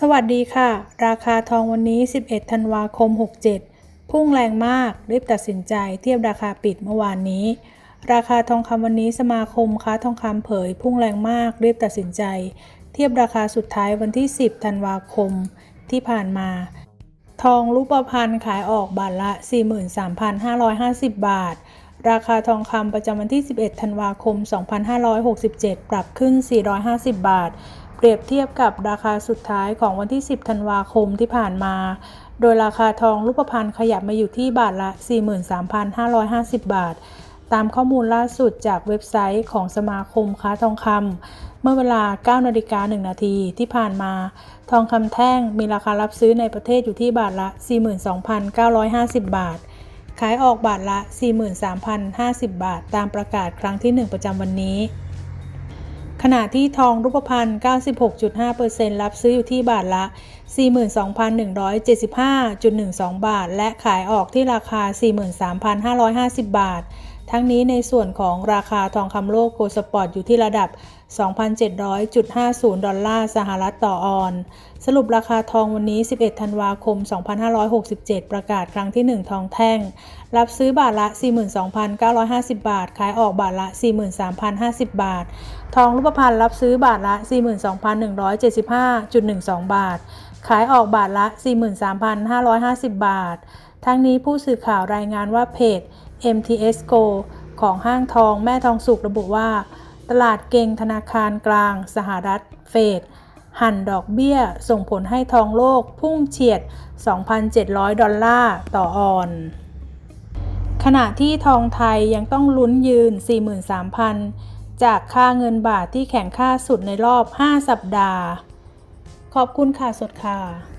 สวัสดีค่ะ ราคาทองวันนี้ 11 ธันวาคม 67 พุ่งแรงมาก รีบตัดสินใจเทียบราคาปิดเมื่อวานนี้ ราคาทองคำวันนี้สมาคมค้าทองคำเผย พุ่งแรงมาก รีบตัดสินใจ เทียบราคาสุดท้ายวันที่ 10 ธันวาคม ที่ผ่านมา ทองรูปพรรณขายออกบาทละ 43,550 บาท ราคาทองคำประจำวันที่ 11 ธันวาคม 2567 ปรับขึ้น 450 บาท เปรียบเทียบกับราคาสุดท้ายของวันที่ 10 ธันวาคมที่ผ่านมา โดยราคาทองรูปพรรณขยับมาอยู่ที่บาทละ 43,550 บาท ตามข้อมูลล่าสุดจากเว็บไซต์ของสมาคมค้าทองคำเมื่อเวลา 9 นาฬิกา 1 นาทีที่ผ่านมา ทองคำแท่งมีราคารับซื้อในประเทศอยู่ที่บาทละ 42,950 บาท ขายออกบาทละ 43,050 บาท ตามประกาศครั้งที่ 1 ประจำวันนี้ ขณะที่ทองรูปพรรณ96.5%รับซื้ออยู่ที่บาทละ 42,175.12 บาท และขายออกที่ราคา 43,550 บาท ทั้งนี้ในส่วนของราคาทองคำโลกโกลสปอร์ตอยู่ที่ระดับ 2,700.50 ดอลลาร์สหรัฐต่อออน สรุปราคาทองวันนี้ 11 ธันวาคม 2567 ประกาศครั้งที่ 1 ทองแท่ง รับซื้อบาทละ 42,950 บาท ขายออกบาทละ 43,050 บาท ทองรูปพรรณรับซื้อบาทละ 42,175.12 บาท ขายออกบาทละ 43,550 บาท ทั้งนี้ผู้สื่อข่าวรายงานว่าเพจ MTS Go ของห้างทองแม่ทองสุกระบุว่า ตลาดเก่งธนาคารกลาง สหรัฐเฟดหั่นดอกเบี้ยส่งผลให้ทองโลกพุ่งเฉียด 2,700 ดอลลาร์ต่อออน ขณะที่ทองไทยยังต้องลุ้นยืน 43,000 จากค่าเงินบาทที่แข็งค่าสุดในรอบ 5 สัปดาห์ ขอบคุณค่ะสดค่ะ